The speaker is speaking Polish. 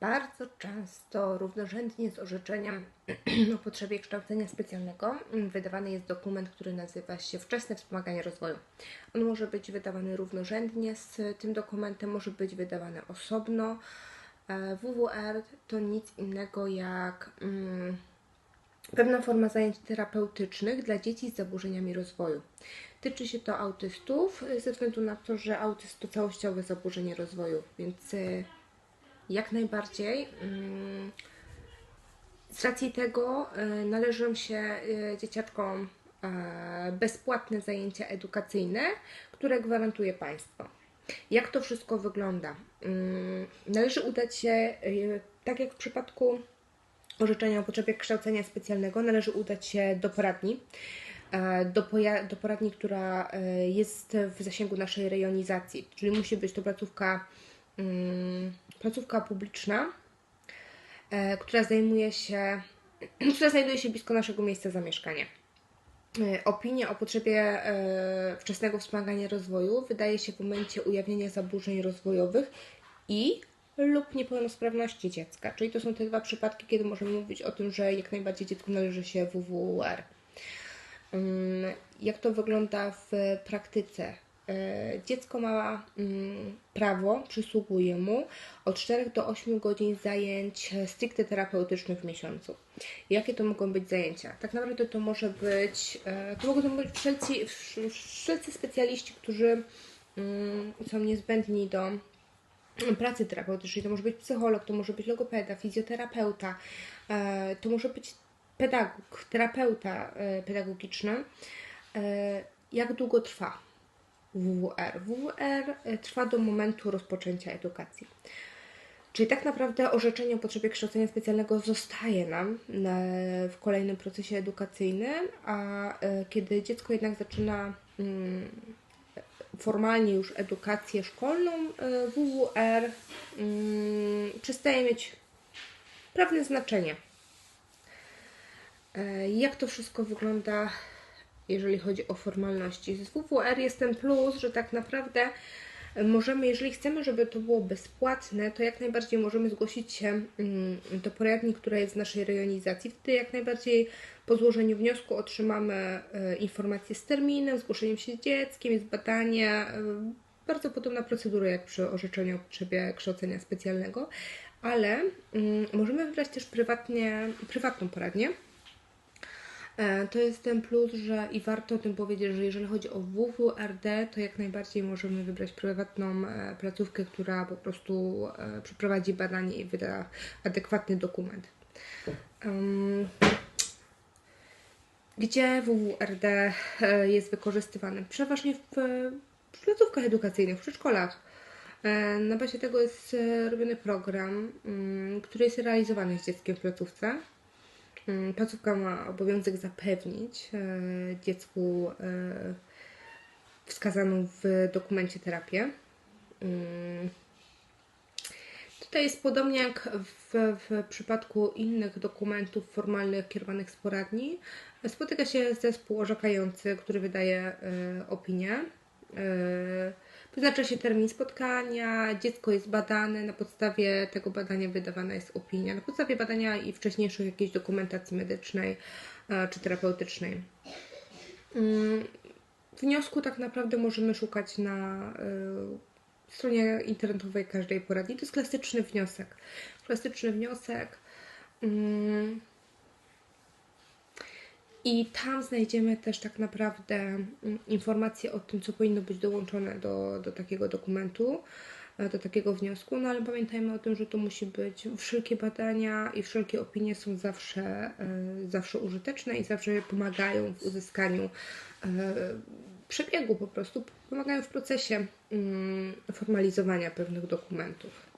Bardzo często równorzędnie z orzeczeniem o potrzebie kształcenia specjalnego wydawany jest dokument, który nazywa się Wczesne Wspomaganie Rozwoju. On może być wydawany równorzędnie z tym dokumentem, może być wydawany osobno. E, WWR to nic innego jak mm, pewna forma zajęć terapeutycznych dla dzieci z zaburzeniami rozwoju. Tyczy się to autystów ze względu na to, że autyzm to całościowe zaburzenie rozwoju, więc e, jak najbardziej. Mm, z racji tego e, należą się e, dzieciaczkom e, bezpłatne zajęcia edukacyjne, które gwarantuje państwo. Jak to wszystko wygląda? Mm, należy udać się, tak jak w przypadku orzeczenia o potrzebie kształcenia specjalnego, należy udać się do poradni. Do, do poradni, która jest w zasięgu naszej rejonizacji, czyli musi być to placówka placówka publiczna, e, która zajmuje się, która znajduje się blisko naszego miejsca zamieszkania. E, opinia o potrzebie e, wczesnego wspomagania rozwoju wydaje się w momencie ujawnienia zaburzeń rozwojowych i lub niepełnosprawności dziecka. Czyli to są te dwa przypadki, kiedy możemy mówić o tym, że jak najbardziej dziecku należy się WWR. Mm, jak to wygląda w praktyce? E, dziecko ma mm, prawo, przysługuje mu od 4 do 8 godzin zajęć stricte terapeutycznych w miesiącu. Jakie to mogą być zajęcia? Tak naprawdę to może być, e, to mogą to być wszelcy, wszelcy specjaliści, którzy mm, są niezbędni do pracy terapeutycznej. To może być psycholog, to może być logopeda, fizjoterapeuta, e, to może być pedagog, terapeuta pedagogiczny. Jak długo trwa? WWR. WWR e, trwa do momentu rozpoczęcia edukacji. Czyli tak naprawdę orzeczenie o potrzebie kształcenia specjalnego zostaje nam w kolejnym procesie edukacyjnym, a e, kiedy dziecko jednak zaczyna mm, formalnie już edukację szkolną, e, WWR mm, przestaje mieć pewne znaczenie. Jak to wszystko wygląda jeżeli chodzi o formalności. Z WWR jest ten plus, że tak naprawdę możemy, jeżeli chcemy, żeby to było bezpłatne, to jak najbardziej możemy zgłosić się mm, do poradni, która jest w naszej rejonizacji. Wtedy jak najbardziej po złożeniu wniosku otrzymamy e, informację z terminem, zgłoszeniem się z dzieckiem, jest badanie. E, bardzo podobna procedura jak przy orzeczeniu o potrzebie kształcenia specjalnego, ale mm, możemy wybrać też prywatnie, prywatną poradnię to jest ten plus, że i warto o tym powiedzieć, że jeżeli chodzi o WWRD, to jak najbardziej możemy wybrać prywatną e, placówkę, która po prostu e, przeprowadzi badanie i wyda adekwatny dokument. Gdzie WWRD jest wykorzystywany? Przeważnie w, w placówkach edukacyjnych, w przedszkolach. Na bazie tego jest robiony program, mm, który jest realizowany z dzieckiem w placówce. Mm, placówka ma obowiązek zapewnić e, dziecku e, wskazaną w dokumencie terapię. Mm. Tutaj jest podobnie jak w, w, przypadku innych dokumentów formalnych kierowanych z poradni. Spotyka się zespół orzekający, który wydaje e, opinię. Wyznacza się termin spotkania, dziecko jest badane, na podstawie tego badania wydawana jest opinia, na podstawie badania i wcześniejszej jakiejś dokumentacji medycznej e, czy terapeutycznej. Mm, wniosku tak naprawdę możemy szukać na e, stronie internetowej każdej poradni. To jest klasyczny wniosek. Klasyczny wniosek. I tam znajdziemy też tak naprawdę mm, informacje o tym, co powinno być dołączone do, do takiego dokumentu, e, do takiego wniosku. No ale pamiętajmy o tym, że to musi być wszelkie badania i wszelkie opinie są zawsze, e, zawsze użyteczne i zawsze pomagają w uzyskaniu e, przebiegu po prostu, pomagają w procesie mm, formalizowania pewnych dokumentów.